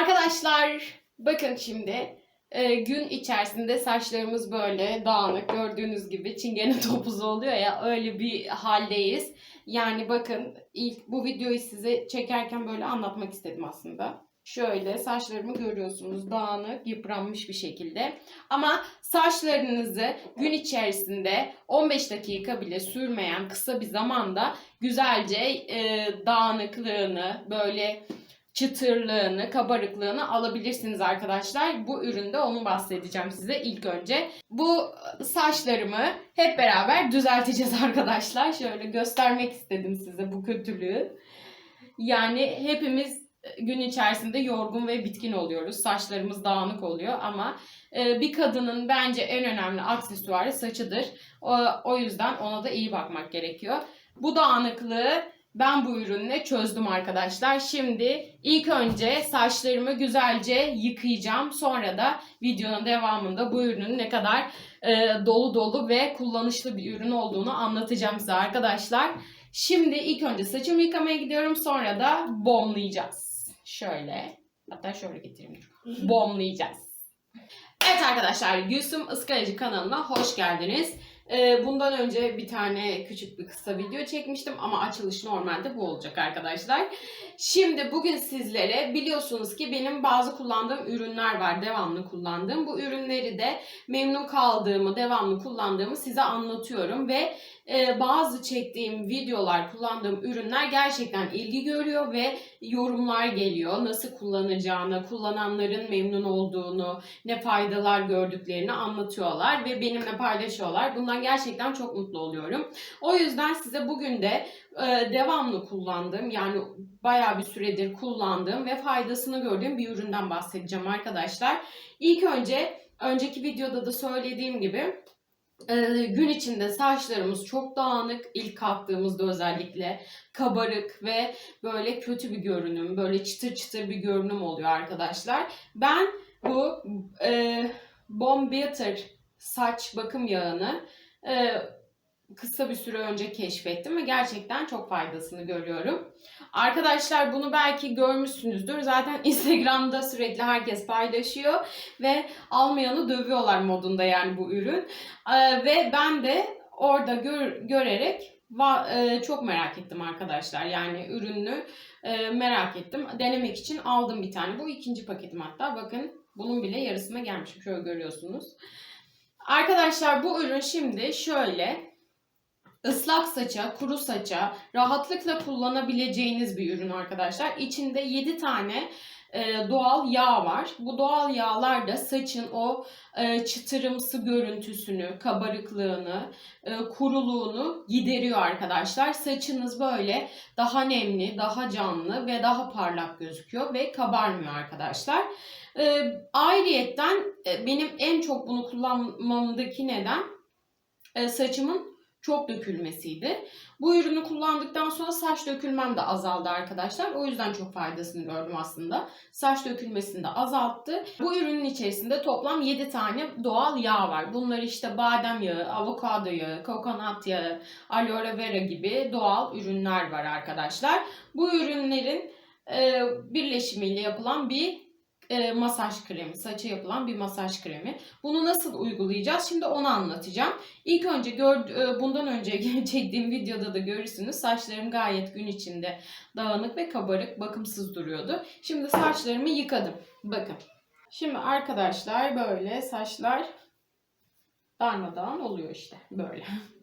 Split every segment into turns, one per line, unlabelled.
Arkadaşlar bakın şimdi e, gün içerisinde saçlarımız böyle dağınık gördüğünüz gibi çingene topuzu oluyor ya öyle bir haldeyiz. Yani bakın ilk bu videoyu size çekerken böyle anlatmak istedim aslında. Şöyle saçlarımı görüyorsunuz dağınık, yıpranmış bir şekilde. Ama saçlarınızı gün içerisinde 15 dakika bile sürmeyen kısa bir zamanda güzelce e, dağınıklığını, böyle çıtırlığını, kabarıklığını alabilirsiniz arkadaşlar. Bu üründe onu bahsedeceğim size ilk önce. Bu saçlarımı hep beraber düzelteceğiz arkadaşlar. Şöyle göstermek istedim size bu kötülüğü. Yani hepimiz gün içerisinde yorgun ve bitkin oluyoruz. Saçlarımız dağınık oluyor ama e, bir kadının bence en önemli aksesuarı saçıdır. O yüzden ona da iyi bakmak gerekiyor. Bu dağınıklığı ben bu ürünle çözdüm arkadaşlar. Şimdi ilk önce saçlarımı güzelce yıkayacağım. Sonra da videonun devamında bu ürünün ne kadar e, dolu dolu ve kullanışlı bir ürün olduğunu anlatacağım size arkadaşlar. Şimdi ilk önce saçımı yıkamaya gidiyorum. Sonra da bomlayacağız. Şöyle. Hatta şöyle getireyim. Bomlayacağız. Evet arkadaşlar Gülsüm Iskaracı kanalına hoş geldiniz. Ee, bundan önce bir tane küçük bir kısa video çekmiştim ama açılış normalde bu olacak arkadaşlar. Şimdi bugün sizlere biliyorsunuz ki benim bazı kullandığım ürünler var. Devamlı kullandığım. Bu ürünleri de memnun kaldığımı, devamlı kullandığımı size anlatıyorum ve e, bazı çektiğim videolar, kullandığım ürünler gerçekten ilgi görüyor ve yorumlar geliyor. Nasıl kullanacağını, kullananların memnun olduğunu, ne faydalar gördüklerini anlatıyorlar ve benimle paylaşıyorlar. Bundan gerçekten çok mutlu oluyorum. O yüzden size bugün de e, devamlı kullandığım yani bayağı bir süredir kullandığım ve faydasını gördüğüm bir üründen bahsedeceğim arkadaşlar. İlk önce önceki videoda da söylediğim gibi e, gün içinde saçlarımız çok dağınık ilk kalktığımızda özellikle kabarık ve böyle kötü bir görünüm böyle çıtır çıtır bir görünüm oluyor arkadaşlar. Ben bu e, Bomb Beater saç bakım yağını e, kısa bir süre önce keşfettim ve gerçekten çok faydasını görüyorum. Arkadaşlar bunu belki görmüşsünüzdür. Zaten Instagram'da sürekli herkes paylaşıyor ve almayanı dövüyorlar modunda yani bu ürün. Ee, ve ben de orada gör, görerek va- e, çok merak ettim arkadaşlar. Yani ürünü e, merak ettim. Denemek için aldım bir tane. Bu ikinci paketim hatta. Bakın bunun bile yarısına gelmişim. Şöyle görüyorsunuz. Arkadaşlar bu ürün şimdi şöyle ıslak saça, kuru saça rahatlıkla kullanabileceğiniz bir ürün arkadaşlar. İçinde 7 tane e, doğal yağ var. Bu doğal yağlar da saçın o e, çıtırımsı görüntüsünü, kabarıklığını, e, kuruluğunu gideriyor arkadaşlar. Saçınız böyle daha nemli, daha canlı ve daha parlak gözüküyor ve kabarmıyor arkadaşlar. E, ayrıyetten benim en çok bunu kullanmamdaki neden saçımın çok dökülmesiydi. Bu ürünü kullandıktan sonra saç dökülmem de azaldı arkadaşlar. O yüzden çok faydasını gördüm aslında. Saç dökülmesini de azalttı. Bu ürünün içerisinde toplam 7 tane doğal yağ var. Bunlar işte badem yağı, avokado yağı, kokonat yağı, aloe vera gibi doğal ürünler var arkadaşlar. Bu ürünlerin birleşimiyle yapılan bir e, masaj kremi, saça yapılan bir masaj kremi. Bunu nasıl uygulayacağız? Şimdi onu anlatacağım. İlk önce gör, e, bundan önce çektiğim videoda da görürsünüz. Saçlarım gayet gün içinde dağınık ve kabarık, bakımsız duruyordu. Şimdi saçlarımı yıkadım. Bakın. Şimdi arkadaşlar böyle saçlar darmadağın oluyor işte böyle.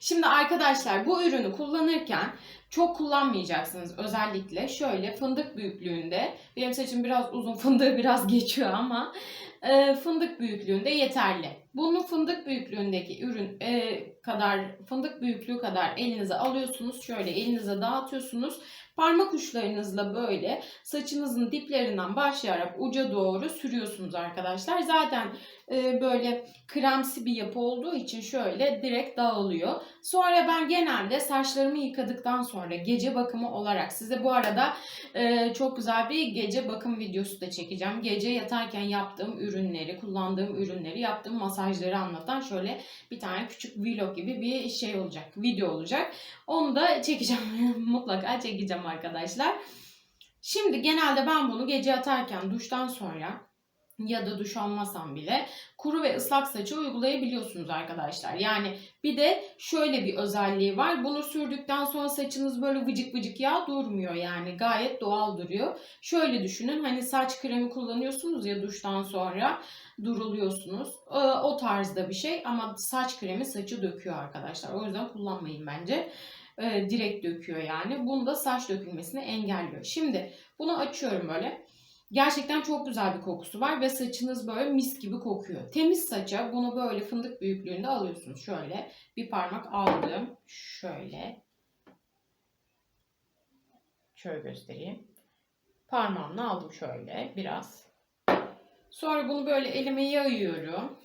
Şimdi arkadaşlar bu ürünü kullanırken çok kullanmayacaksınız özellikle şöyle fındık büyüklüğünde benim saçım biraz uzun fındığı biraz geçiyor ama e, fındık büyüklüğünde yeterli. Bunu fındık büyüklüğündeki ürün e, kadar fındık büyüklüğü kadar elinize alıyorsunuz şöyle elinize dağıtıyorsunuz parmak uçlarınızla böyle saçınızın diplerinden başlayarak uca doğru sürüyorsunuz arkadaşlar. Zaten e, böyle kremsi bir yapı olduğu için şöyle direkt dağılıyor. Sonra ben genelde saçlarımı yıkadıktan sonra gece bakımı olarak size bu arada e, çok güzel bir gece bakım videosu da çekeceğim. Gece yatarken yaptığım ürünleri, kullandığım ürünleri, yaptığım masajları anlatan şöyle bir tane küçük vlog gibi bir şey olacak, video olacak. Onu da çekeceğim. Mutlaka çekeceğim arkadaşlar. Şimdi genelde ben bunu gece yatarken duştan sonra ya da duş almasam bile kuru ve ıslak saça uygulayabiliyorsunuz arkadaşlar. Yani bir de şöyle bir özelliği var. Bunu sürdükten sonra saçınız böyle vıcık vıcık yağ durmuyor yani gayet doğal duruyor. Şöyle düşünün hani saç kremi kullanıyorsunuz ya duştan sonra duruluyorsunuz. Ee, O tarzda bir şey ama saç kremi saçı döküyor arkadaşlar. O yüzden kullanmayın bence. Ee, Direkt döküyor yani. Bunda saç dökülmesini engelliyor. Şimdi bunu açıyorum böyle. Gerçekten çok güzel bir kokusu var ve saçınız böyle mis gibi kokuyor. Temiz saça bunu böyle fındık büyüklüğünde alıyorsunuz. Şöyle bir parmak aldım. Şöyle. Şöyle göstereyim. Parmağımla aldım şöyle biraz. Sonra bunu böyle elime yayıyorum.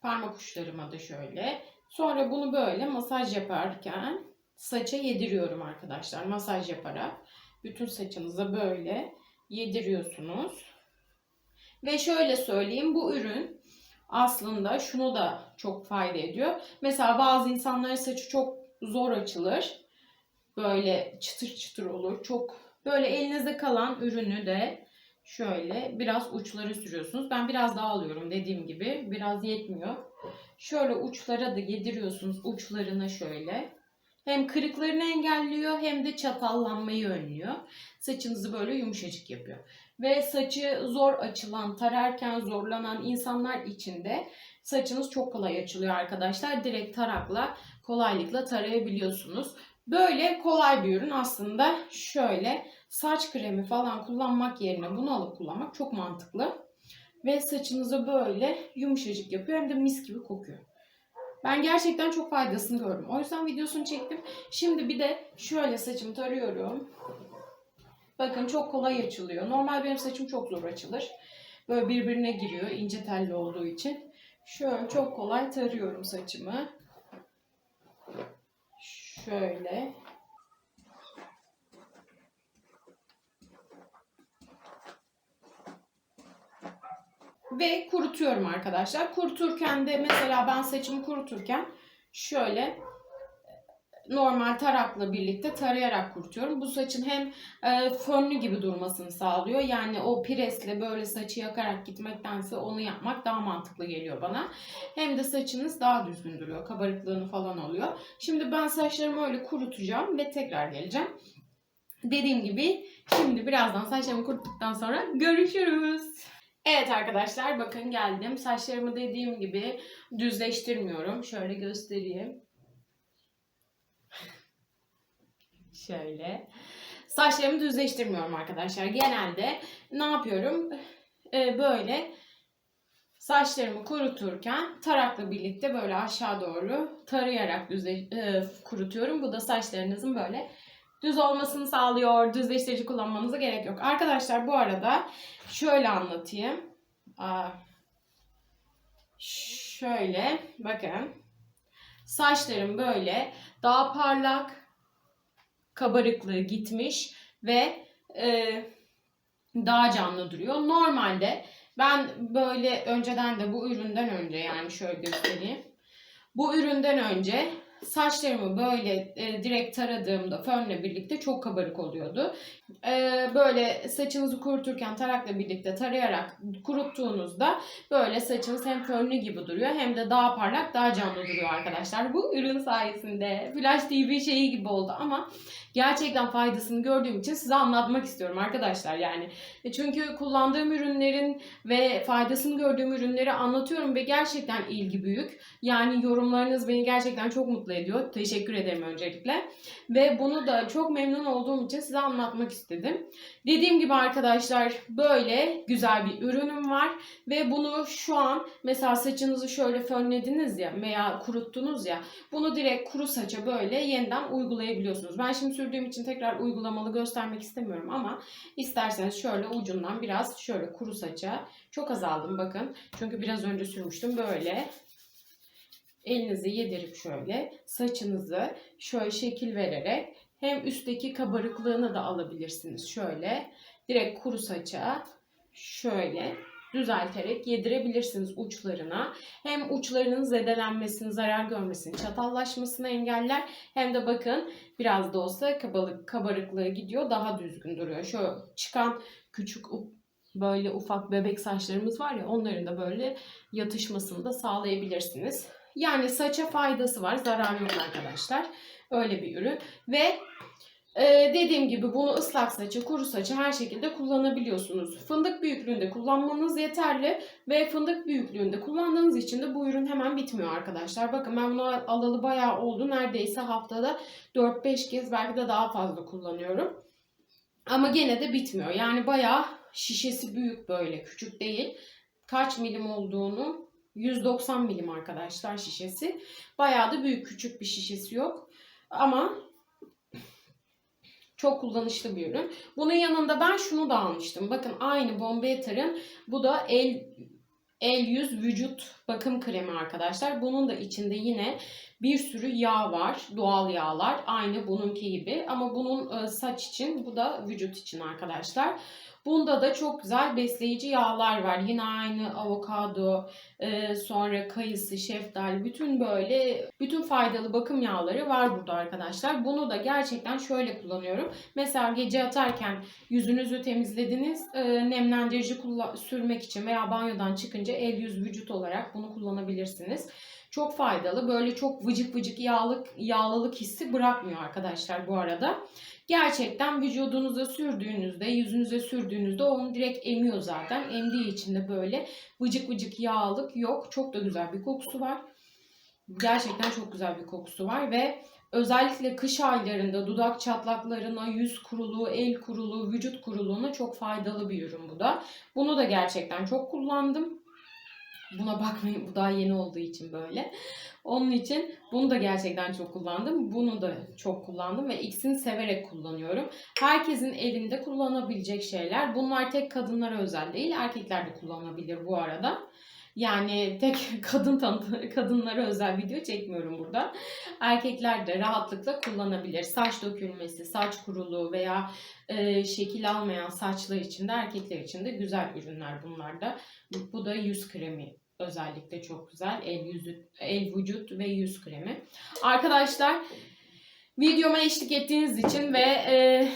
Parmak uçlarıma da şöyle. Sonra bunu böyle masaj yaparken saça yediriyorum arkadaşlar. Masaj yaparak bütün saçınıza böyle yediriyorsunuz. Ve şöyle söyleyeyim bu ürün aslında şunu da çok fayda ediyor. Mesela bazı insanların saçı çok zor açılır. Böyle çıtır çıtır olur. Çok böyle elinizde kalan ürünü de şöyle biraz uçları sürüyorsunuz. Ben biraz daha alıyorum dediğim gibi. Biraz yetmiyor. Şöyle uçlara da yediriyorsunuz. Uçlarına şöyle. Hem kırıklarını engelliyor hem de çatallanmayı önlüyor. Saçınızı böyle yumuşacık yapıyor. Ve saçı zor açılan, tararken zorlanan insanlar için de saçınız çok kolay açılıyor arkadaşlar. Direkt tarakla kolaylıkla tarayabiliyorsunuz. Böyle kolay bir ürün aslında şöyle saç kremi falan kullanmak yerine bunu alıp kullanmak çok mantıklı. Ve saçınızı böyle yumuşacık yapıyor hem de mis gibi kokuyor. Ben gerçekten çok faydasını gördüm. O yüzden videosunu çektim. Şimdi bir de şöyle saçımı tarıyorum. Bakın çok kolay açılıyor. Normal benim saçım çok zor açılır. Böyle birbirine giriyor ince telli olduğu için. Şöyle çok kolay tarıyorum saçımı. Şöyle. Ve kurutuyorum arkadaşlar. Kuruturken de mesela ben saçımı kuruturken şöyle normal tarakla birlikte tarayarak kurutuyorum. Bu saçın hem e, fönlü gibi durmasını sağlıyor. Yani o presle böyle saçı yakarak gitmektense onu yapmak daha mantıklı geliyor bana. Hem de saçınız daha düzgün duruyor. Kabarıklığını falan oluyor. Şimdi ben saçlarımı öyle kurutacağım ve tekrar geleceğim. Dediğim gibi şimdi birazdan saçlarımı kuruttuktan sonra görüşürüz. Evet arkadaşlar bakın geldim. Saçlarımı dediğim gibi düzleştirmiyorum. Şöyle göstereyim. Şöyle. Saçlarımı düzleştirmiyorum arkadaşlar. Genelde ne yapıyorum? Ee, böyle saçlarımı kuruturken tarakla birlikte böyle aşağı doğru tarayarak düzle e, kurutuyorum. Bu da saçlarınızın böyle düz olmasını sağlıyor. Düzleştirici kullanmanıza gerek yok. Arkadaşlar bu arada şöyle anlatayım. Şöyle bakın. Saçlarım böyle daha parlak, kabarıklığı gitmiş ve e, daha canlı duruyor. Normalde ben böyle önceden de bu üründen önce yani şöyle göstereyim. Bu üründen önce saçlarımı böyle e, direkt taradığımda fönle birlikte çok kabarık oluyordu. E, böyle saçınızı kuruturken tarakla birlikte tarayarak kuruttuğunuzda böyle saçınız hem fönlü gibi duruyor hem de daha parlak daha canlı duruyor arkadaşlar. Bu ürün sayesinde Flash TV şeyi gibi oldu ama gerçekten faydasını gördüğüm için size anlatmak istiyorum arkadaşlar yani. E, Çünkü kullandığım ürünlerin ve faydasını gördüğüm ürünleri anlatıyorum ve gerçekten ilgi büyük. Yani yorumlarınız beni gerçekten çok mutlu ediyor. Teşekkür ederim öncelikle. Ve bunu da çok memnun olduğum için size anlatmak istedim. Dediğim gibi arkadaşlar böyle güzel bir ürünüm var ve bunu şu an mesela saçınızı şöyle fönlediniz ya veya kuruttunuz ya bunu direkt kuru saça böyle yeniden uygulayabiliyorsunuz. Ben şimdi sürdüğüm için tekrar uygulamalı göstermek istemiyorum ama isterseniz şöyle ucundan biraz şöyle kuru saça çok azaldım bakın. Çünkü biraz önce sürmüştüm böyle elinizi yedirip şöyle saçınızı şöyle şekil vererek hem üstteki kabarıklığını da alabilirsiniz şöyle. Direkt kuru saça şöyle düzelterek yedirebilirsiniz uçlarına. Hem uçlarının zedelenmesini, zarar görmesini, çatallaşmasını engeller. Hem de bakın biraz da olsa kabalık, kabarıklığı gidiyor. Daha düzgün duruyor. Şöyle çıkan küçük böyle ufak bebek saçlarımız var ya onların da böyle yatışmasını da sağlayabilirsiniz. Yani saça faydası var. Zararı yok arkadaşlar. Öyle bir ürün. Ve ee, dediğim gibi bunu ıslak saça, kuru saça her şekilde kullanabiliyorsunuz. Fındık büyüklüğünde kullanmanız yeterli ve fındık büyüklüğünde kullandığınız için de bu ürün hemen bitmiyor arkadaşlar. Bakın ben bunu alalı bayağı oldu. Neredeyse haftada 4-5 kez belki de daha fazla kullanıyorum. Ama gene de bitmiyor. Yani bayağı şişesi büyük böyle küçük değil. Kaç milim olduğunu 190 milim arkadaşlar şişesi. Bayağı da büyük küçük bir şişesi yok. Ama çok kullanışlı bir ürün. Bunun yanında ben şunu da almıştım. Bakın aynı Bombetter'ın bu da el el yüz vücut bakım kremi arkadaşlar. Bunun da içinde yine bir sürü yağ var. Doğal yağlar. Aynı bununki gibi. Ama bunun e, saç için bu da vücut için arkadaşlar. Bunda da çok güzel besleyici yağlar var. Yine aynı avokado, e, sonra kayısı, şeftali, bütün böyle bütün faydalı bakım yağları var burada arkadaşlar. Bunu da gerçekten şöyle kullanıyorum. Mesela gece yatarken yüzünüzü temizlediniz, e, nemlendirici sürmek için veya banyodan çıkınca el yüz vücut olarak bunu kullanabilirsiniz. Çok faydalı. Böyle çok vıcık vıcık yağlık, yağlılık hissi bırakmıyor arkadaşlar bu arada. Gerçekten vücudunuza sürdüğünüzde, yüzünüze sürdüğünüzde onu direkt emiyor zaten. Emdiği için de böyle vıcık vıcık yağlık yok. Çok da güzel bir kokusu var. Gerçekten çok güzel bir kokusu var ve özellikle kış aylarında dudak çatlaklarına, yüz kuruluğu, el kuruluğu, vücut kuruluğuna çok faydalı bir ürün bu da. Bunu da gerçekten çok kullandım. Buna bakmayın bu daha yeni olduğu için böyle. Onun için bunu da gerçekten çok kullandım. Bunu da çok kullandım ve ikisini severek kullanıyorum. Herkesin evinde kullanabilecek şeyler. Bunlar tek kadınlara özel değil. Erkekler de kullanabilir bu arada. Yani tek kadın tanıtı, kadınlara özel video çekmiyorum burada. Erkekler de rahatlıkla kullanabilir. Saç dökülmesi, saç kuruluğu veya e, şekil almayan saçlar için de erkekler için de güzel ürünler bunlar da. Bu- da yüz kremi özellikle çok güzel. El yüzü, el vücut ve yüz kremi. Arkadaşlar videoma eşlik ettiğiniz için ve e,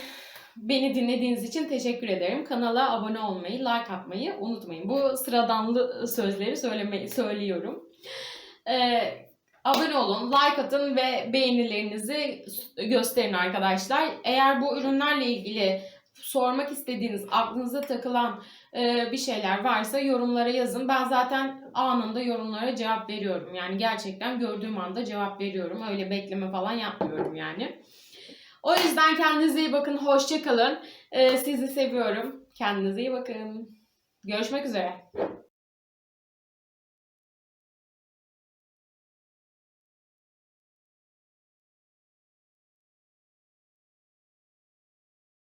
beni dinlediğiniz için teşekkür ederim. Kanala abone olmayı, like atmayı unutmayın. Bu sıradanlı sözleri söylemeyi söylüyorum. E, abone olun, like atın ve beğenilerinizi gösterin arkadaşlar. Eğer bu ürünlerle ilgili sormak istediğiniz, aklınıza takılan e, bir şeyler varsa yorumlara yazın. Ben zaten anında yorumlara cevap veriyorum. Yani gerçekten gördüğüm anda cevap veriyorum. Öyle bekleme falan yapmıyorum yani. O yüzden kendinize iyi bakın. Hoşça kalın. E, sizi seviyorum. Kendinize iyi bakın. Görüşmek üzere.